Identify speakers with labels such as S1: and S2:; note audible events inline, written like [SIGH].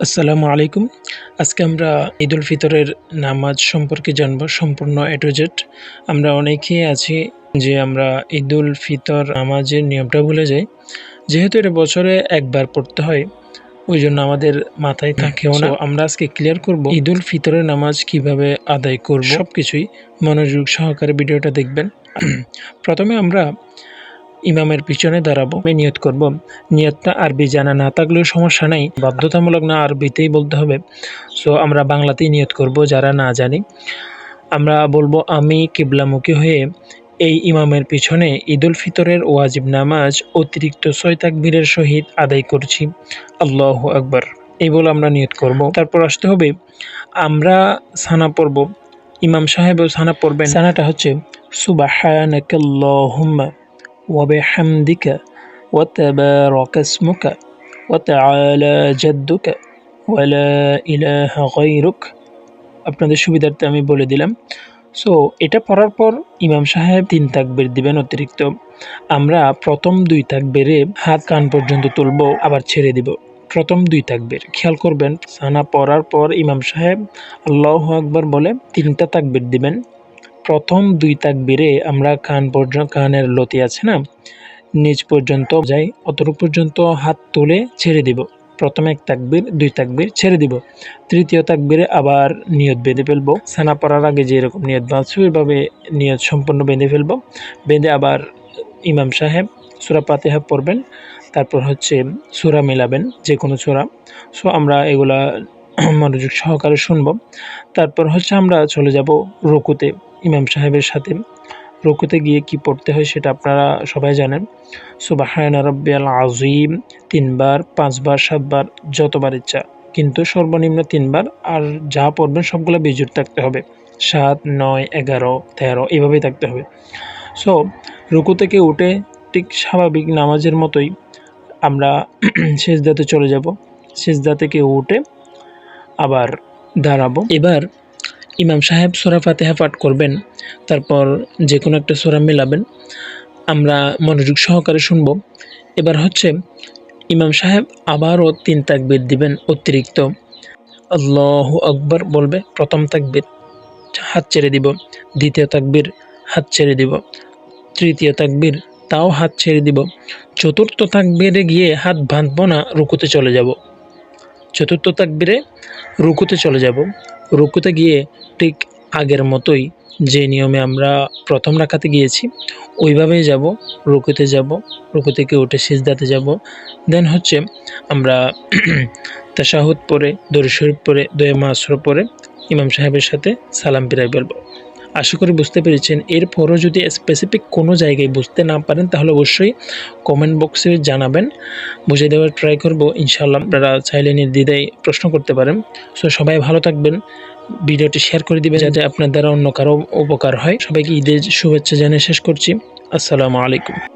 S1: আসসালামু আলাইকুম। আজকে আমরা ঈদ উল ফিতরের নামাজ সম্পর্কে জানব সম্পূর্ণ এ টু জেড আমরা অনেকেই আছি যে আমরা ঈদ উল ফিতর নামাজের নিয়মটা ভুলে যাই। যেহেতু এটা বছরে একবার পড়তে হয় ওই জন্য আমাদের মাথায় থাকেও না। আমরা আজকে ক্লিয়ার করব ঈদ উল ফিতরের নামাজ কীভাবে আদায় করব। সব কিছুই মনোযোগ সহকারে ভিডিওটা দেখবেন। [CLEARS THROAT] প্রথমে আমরা ইমামের পিছনে দাঁড়াবো। আমি নিয়ত করব। নিয়তটা আরবি জানা না থাকলেও সমস্যা নাই। বাধ্যতামূলক না আরবিতেই বলতে হবে। সো আমরা বাংলাতেই নিয়ত করব যারা না জানি। আমরা বলব আমি কিবলামুখী হয়ে এই ইমামের পিছনে ঈদুল ফিতরের ওয়াজিব নামাজ, অতিরিক্ত ছয় তাকবীরের সহিত আদায় করছি। আল্লাহ আকবর। এই বলে আমরা নিয়ত করব। তারপর আসতে হবে, আমরা সানা পড়ব। ইমাম সাহেবও সানা পড়বেন। সানাটা হচ্ছে, সুবাহানাকাল্লাহুম্মা। وبحمدك وتبارك اسمك وتعالى جدك ولا إله غيرك আপনাদের সুবিধার্থে আমি বলে দিলাম সো এটা পড়ার পর ইমাম সাহেব তিন তাকবের দিবেন অতিরিক্ত আমরা প্রথম দুই তাকবেরে হাত কান পর্যন্ত তুলব আবার ছেড়ে দিব প্রথম দুই তাকবের খেয়াল করবেন সানা পড়ার পর ইমাম সাহেব আল্লাহ আকবর বলে তিনটা তাকবের দিবেন প্রথম দুই তাকবিরে আমরা কান পর্যন্ত, কানের লতি আছে না? নিচ পর্যন্ত যাই, অতটুকু পর্যন্ত হাত তুলে ছেড়ে দিব। প্রথমে এক তাকবির, দুই তাকবির ছেড়ে দিব। তৃতীয় তাকবিরে আবার নিয়ত বেঁধে ফেলব। সানা পড়ার আগে যেরকম নিয়ত বাঁধছো ওইভাবে নিয়ত সম্পূর্ণ বেঁধে ফেলব। বেঁধে আবার ইমাম সাহেব সুরা পাতেহা পড়বেন। তারপর হচ্ছে সুরা মেলাবেন যে কোনো সুরা। সো আমরা এগুলা [CLEARS THROAT] মনোযোগ সহকারে শুনব। তারপর হচ্ছে আমরা চলে যাব রুকুতে, ইমাম সাহেবের সাথে। রুকুতে গিয়ে কি পড়তে হয় সেটা আপনারা সবাই জানেন। সুবাহায়না রব্বিয়াল আজিম তিনবার, পাঁচবার, সাতবার, যতবার ইচ্ছা। কিন্তু সর্বনিম্ন তিনবার, আর যা পড়বেন সবগুলো বিজুর থাকতে হবে। সাত, নয়, এগারো, তেরো, এভাবেই থাকতে হবে। সো রুকু থেকে উঠে ঠিক স্বাভাবিক নামাজের মতোই আমরা [CLEARS THROAT] শেষদাতে চলে যাব। শেষদা থেকে উঠে আবার দাঁড়াবো। এবার ইমাম সাহেব সোরা ফাতেহা পাঠ করবেন, তারপর যে কোনো একটা সোরা মেলাবেন। আমরা মনোযোগ সহকারে শুনব। এবার হচ্ছে ইমাম সাহেব আবারও তিন তাকবির দিবেন অতিরিক্ত। আল্লাহ আকবর বলবে, প্রথম তাকবির হাত ছেড়ে দিব, দ্বিতীয় তাকবির হাত ছেড়ে দিব, তৃতীয় তাকবির তাও হাত ছেড়ে দিব। চতুর্থ তাকবিরে গিয়ে হাত বাঁধবো না, রুকুতে চলে যাব। চতুর্থ তাকবিরে রুকুতে চলে যাব। রুকুতে গিয়ে ঠিক আগের মতোই যে নিয়মে আমরা প্রথম রাখাতে গিয়েছি, ওইভাবেই যাব, রুকুতে যাব, রুকু থেকে উঠে সিজদাতে যাব। দেন হচ্ছে আমরা [CLEARS THROAT] তাশাহুদ পরে, দরুদ শরীফ পরে, দয়ে মাসর পরে ইমাম সাহেবের সাথে সালাম ফিরাই ফেলব। আশা করি বুঝতে পেরেছেন। এরপরও যদি স্পেসিফিক কোনো জায়গায় বুঝতে না পারেন, তাহলে অবশ্যই কমেন্ট বক্সে জানাবেন। বুঝে দেওয়ার ট্রাই করব। ইনশাল্লাহ আপনারা চাইলে নির্দ্বিধায় প্রশ্ন করতে পারেন। সো সবাই ভালো থাকবেন। ভিডিওটি শেয়ার করে দিবে যাতে আপনার দ্বারা অন্য কারও উপকার হয়। সবাইকে ঈদের শুভেচ্ছা জানিয়ে শেষ করছি। আসসালামু আলাইকুম।